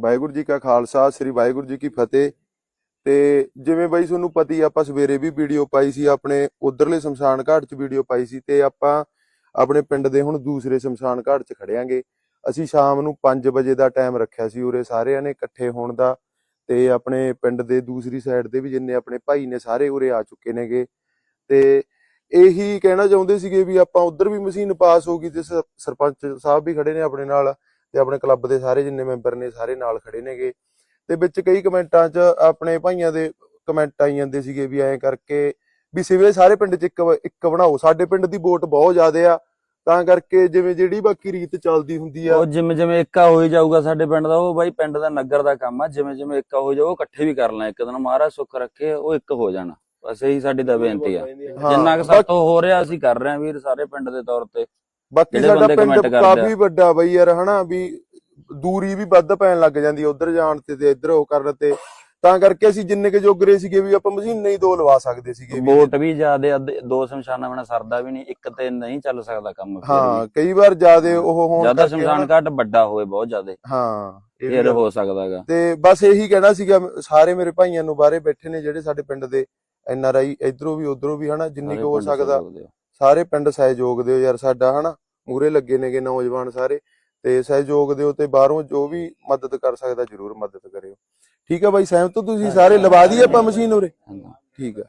ਵਾਹਿਗੁਰੂ ਜੀ ਕਾ ਖਾਲਸਾ, ਸ੍ਰੀ ਵਾਹਿਗੁਰੂ ਜੀ ਕੀ ਫਤਿਹ। ਤੇ ਜਿਵੇਂ ਬਾਈ ਤੁਹਾਨੂੰ ਪਤੀ ਆਪਾਂ ਸਵੇਰੇ ਵੀ ਵੀਡੀਓ ਪਾਈ ਸੀ, ਆਪਣੇ ਉਧਰਲੇ ਸ਼ਮਸ਼ਾਨ ਘਾਟ 'ਚ ਵੀਡੀਓ ਪਾਈ ਸੀ ਤੇ ਆਪਾਂ ਆਪਣੇ ਪਿੰਡ ਦੇ ਹੁਣ ਦੂਸਰੇ ਸ਼ਮਸ਼ਾਨ ਘਾਟ 'ਚ ਖੜਿਆਂਗੇ। ਅਸੀਂ ਸ਼ਾਮ ਨੂੰ 5 ਵਜੇ ਦਾ ਟਾਈਮ ਰੱਖਿਆ ਸੀ ਉਰੇ ਸਾਰਿਆਂ ਨੇ ਇਕੱਠੇ ਹੋਣ ਦਾ ਤੇ ਆਪਣੇ ਪਿੰਡ ਦੇ ਦੂਸਰੀ ਸਾਈਡ ਦੇ ਵੀ ਜਿੰਨੇ ਆਪਣੇ ਭਾਈ ਨੇ ਸਾਰੇ ਉਰੇ ਆ ਚੁੱਕੇ ਨੇਗੇ। ਤੇ ਇਹੀ ਕਹਿਣਾ ਚਾਹੁੰਦੇ ਸੀਗੇ ਵੀ ਆਪਾਂ ਉਧਰ ਵੀ ਮਸ਼ੀਨ ਪਾਸ ਹੋ ਗਈ ਤੇ ਸਰਪੰਚ ਸਾਹਿਬ ਵੀ ਖੜੇ ਨੇ ਆਪਣੇ ਨਾਲ। ਤੇ ਆਪਣੇ ਕਲੱਬ ਦੇ ਸਾਰੇ ਜਿੰਨੇ ਮੈਂਬਰ ਨੇ ਸਾਰੇ ਨਾਲ ਖੜੇ ਨੇਗੇ। ਤੇ ਵਿੱਚ ਕਈ ਕਮੈਂਟਾਂ 'ਚ ਆਪਣੇ ਭਾਈਆਂ ਦੇ ਕਮੈਂਟ ਆਈ ਜਾਂਦੇ ਸੀਗੇ ਵੀ ਐਂ ਕਰਕੇ ਵੀ ਸਿਵਲੇ ਸਾਰੇ ਪਿੰਡ 'ਚ ਇੱਕ ਇੱਕ ਬਣਾਓ। ਸਾਡੇ ਪਿੰਡ ਦੀ ਵੋਟ ਬਹੁਤ ਜ਼ਿਆਦਾ ਆ। ਤਾਂ ਕਰਕੇ ਜਿਵੇਂ ਜਿਹੜੀ ਬਾਕੀ ਰੀਤ ਚੱਲਦੀ ਹੁੰਦੀ ਆ। ਉਹ ਜਿਵੇਂ ਜਿਵੇਂ ਇੱਕਾ ਹੋਈ ਜਾਊਗਾ ਸਾਡੇ ਪਿੰਡ ਦਾ ਉਹ ਬਾਈ ਪਿੰਡ ਦਾ ਨਗਰ ਦਾ ਕੰਮ ਆ। ਜਿਵੇਂ ਜਿਵੇਂ ਇੱਕਾ ਹੋ ਜਾਊ ਉਹ ਇਕੱਠੇ ਵੀ ਕਰ ਲੈਣ ਇੱਕ ਦਿਨ ਮਹਾਰਾਜ ਸੁੱਖ ਰੱਖੇ ਉਹ ਇੱਕ ਹੋ ਜਾਣ। ਬਸ ਇਹੀ ਸਾਡੀ ਤਾਂ ਬੇਨਤੀ ਆ। ਜਿੰਨਾ ਕੁ ਸਾਤੋਂ ਹੋ ਰਿਹਾ ਅਸੀਂ ਕਰ ਰਹੇ ਹਾਂ ਵੀਰ ਸਾਰੇ ਪਿੰਡ ਦੇ ਤੌਰ ਤੇ। ਬਾਕੀ ਸਾਡਾ ਪਿੰਡ। ਕਾਫੀ ਵੱਡਾ ਬਈ ਯਾਰ ਹਨਾ ਵੀ ਦੂਰੀ ਵੀ ਵੱਧ ਪੈਣ ਲੱਗ ਜਾਂਦੀ ਉਧਰ ਜਾਣ ਤੇ ਤੇ ਇੱਧਰ ਉਹ ਕਰਨ ਤੇ। ਤਾਂ ਕਰਕੇ ਅਸੀਂ ਜਿੰਨੇ ਕੁ ਜੋਗਰੇ ਸੀਗੇ ਵੀ ਆਪਾਂ ਮਸ਼ੀਨ ਨਹੀਂ ਦੋ ਲਵਾ ਸਕਦੇ ਸੀਗੇ ਵੀ। ਵੋਟ ਵੀ ਜ਼ਿਆਦੇ ਦੋ ਸ਼ਮਸ਼ਾਨਾਂ ਬਿਨਾ ਸਰਦਾ ਵੀ ਨਹੀਂ ਇੱਕ ਤੇ ਨਹੀਂ ਚੱਲ ਸਕਦਾ ਕੰਮ ਹਾਂ ਕਈ ਵਾਰ ਜਿਆਦੇ ਉਹ ਹੋਣ ਜ਼ਿਆਦਾ ਸ਼ਮਸ਼ਾਨ ਘਾਟ ਵੱਡਾ ਹੋਵੇ ਬਹੁਤ ਜ਼ਿਆਦੇ। ਹਾਂ ਇਹ ਹੋ ਸਕਦਾਗਾ ਤੇ ਬਸ ਇਹੀ ਕਹਿਣਾ ਸੀਗਾ ਸਾਰੇ ਮੇਰੇ ਭਾਈਆਂ ਨੂੰ ਬਾਹਰੇ ਬੈਠੇ ਨੇ ਜਿਹੜੇ ਸਾਡੇ ਪਿੰਡ ਦੇ ਐਨ ਆਰ ਆਈ ਇਧਰੋਂ ਵੀ ਉਧਰੋਂ ਵੀ ਹਨਾ ਜਿੰਨੀ ਕੁ ਹੋ ਸਕਦਾ। ਸਾਰੇ ਪਿੰਡ ਸਹਿਯੋਗ ਦਿਓ ਯਾਰ ਸਾਡਾ ਹਨਾ ਮੂਰੇ ਲੱਗੇ ਨੇਗੇ ਨੌਜਵਾਨ ਸਾਰੇ ਤੇ ਸਹਿਯੋਗ ਦਿਓ ਤੇ ਬਾਹਰੋਂ ਜੋ ਵੀ ਮਦਦ ਕਰ ਸਕਦਾ ਜਰੂਰ ਮਦਦ ਕਰਿਓ। ਠੀਕ ਹੈ ਬਾਈ ਸਹਿਮਤ ਤੁਸੀਂ? ਸਾਰੇ ਲਵਾ ਦਈਏ ਆਪਾਂ ਮਸ਼ੀਨ ਉਰੇ? ਠੀਕ ਹੈ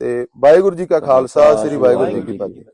ਤੇ ਵਾਹਿਗੁਰੂ ਜੀ ਕਾ ਖਾਲਸਾ ਸ੍ਰੀ ਵਾਹਿਗੁਰੂ ਜੀ ਕੀ ਫਤਿਹ।